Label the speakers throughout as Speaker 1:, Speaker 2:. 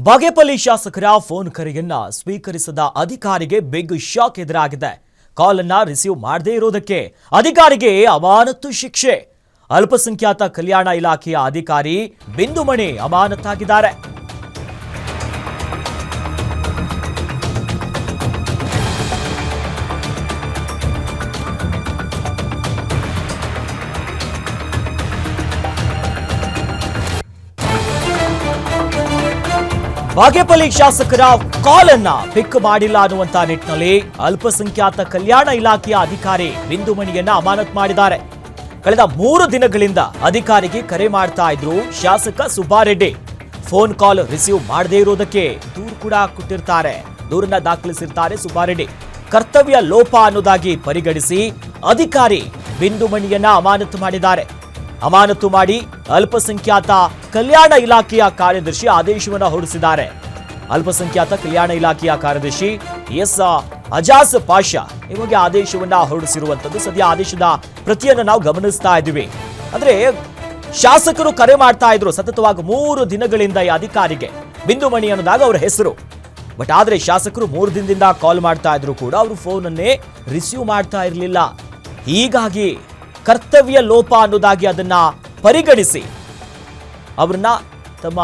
Speaker 1: ಬಾಗೇಪಲ್ಲಿ ಶಾಸಕರ ಫೋನ್ ಕರೆಯನ್ನ ಸ್ವೀಕರಿಸದ ಅಧಿಕಾರಿಗೆ big shock ಎದುರಾಗಿದೆ. ಕಾಲ್ ಅನ್ನ ರಿಸೀವ್ ಮಾಡದೇ ಇರೋದಕ್ಕೆ ಅಧಿಕಾರಿಗೆ ಅಮಾನತು ಶಿಕ್ಷೆ. ಅಲ್ಪಸಂಖ್ಯಾತ ಕಲ್ಯಾಣ ಇಲಾಖೆಯ ಅಧಿಕಾರಿ ಬಿಂದುಮಣಿ ಅಮಾನತಾಗಿದ್ದಾರೆ. ಬಾಗೇಪಲ್ಲಿ ಶಾಸಕರ ಕಾಲ್ ಅನ್ನ ಪಿಕ್ ಮಾಡಿಲ್ಲ ಅನ್ನುವಂತ ನಿಟ್ಟಿನಲ್ಲಿ ಅಲ್ಪಸಂಖ್ಯಾತ ಕಲ್ಯಾಣ ಇಲಾಖೆಯ ಅಧಿಕಾರಿ ಬಿಂದುಮಣಿಯನ್ನ ಅಮಾನತ್ ಮಾಡಿದ್ದಾರೆ. ಕಳೆದ ಮೂರು ದಿನಗಳಿಂದ ಅಧಿಕಾರಿಗೆ ಕರೆ ಮಾಡ್ತಾ ಇದ್ರು ಶಾಸಕ ಸುಬ್ಬಾರೆಡ್ಡಿ. ಫೋನ್ ಕಾಲ್ ರಿಸೀವ್ ಮಾಡದೇ ಇರೋದಕ್ಕೆ ದೂರು ಕೂಡ ಕೊಟ್ಟಿರ್ತಾರೆ. ದೂರನ್ನ ದಾಖಲಿಸಿರ್ತಾರೆ ಸುಬ್ಬಾರೆಡ್ಡಿ. ಕರ್ತವ್ಯ ಲೋಪ ಅನ್ನೋದಾಗಿ ಪರಿಗಣಿಸಿ ಅಧಿಕಾರಿ ಬಿಂದುಮಣಿಯನ್ನ ಅಮಾನತು ಮಾಡಿದ್ದಾರೆ. ಅಮಾನತು ಮಾಡಿ ಅಲ್ಪಸಂಖ್ಯಾತ ಕಲ್ಯಾಣ ಇಲಾಖೆಯ ಕಾರ್ಯದರ್ಶಿ ಆದೇಶವನ್ನು ಹೊರಡಿಸಿದ್ದಾರೆ. ಅಲ್ಪಸಂಖ್ಯಾತ ಕಲ್ಯಾಣ ಇಲಾಖೆಯ ಕಾರ್ಯದರ್ಶಿ ಎಸ್ ಅಜಾಸ್ ಪಾಷಾ ನಿಮಗೆ ಆದೇಶವನ್ನ ಹೊರಡಿಸಿರುವಂತದ್ದು. ಸದ್ಯ ಆದೇಶದ ಪ್ರತಿಯನ್ನು ನಾವು ಗಮನಿಸ್ತಾ ಇದ್ದೀವಿ. ಅಂದ್ರೆ ಶಾಸಕರು ಕರೆ ಮಾಡ್ತಾ ಇದ್ರು. ಸತತವಾಗಿ ಮೂರು ದಿನಗಳಿಂದ ಈ ಅಧಿಕಾರಿಗೆ. ಬಿಂದುಮಣಿ ಅನ್ನೋದಾಗ ಅವರ ಹೆಸರು. ಬಟ್ ಆದ್ರೆ ಶಾಸಕರು ಮೂರು ದಿನದಿಂದ ಕಾಲ್ ಮಾಡ್ತಾ ಇದ್ರು ಕೂಡ. ಅವರು ಫೋನನ್ನೇ ರಿಸೀವ್ ಮಾಡ್ತಾ ಇರಲಿಲ್ಲ. ಹೀಗಾಗಿ ಕರ್ತವ್ಯ ಲೋಪ ಅನ್ನೋದಾಗಿ ಅದನ್ನ ಪರಿಗಣಿಸಿ. ಅವ್ರನ್ನ ತಮ್ಮ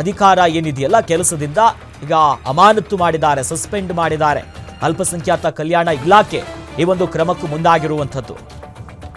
Speaker 1: ಅಧಿಕಾರ ಏನಿದೆಯಲ್ಲ ಕೆಲಸದಿಂದ ಈಗ ಅಮಾನತ್ತು ಮಾಡಿದ್ದಾರೆ, ಸಸ್ಪೆಂಡ್ ಮಾಡಿದ್ದಾರೆ. ಅಲ್ಪಸಂಖ್ಯಾತ ಕಲ್ಯಾಣ ಇಲಾಖೆ ಈ ಒಂದು ಕ್ರಮಕ್ಕೂ ಮುಂದಾಗಿರುವಂಥದ್ದು.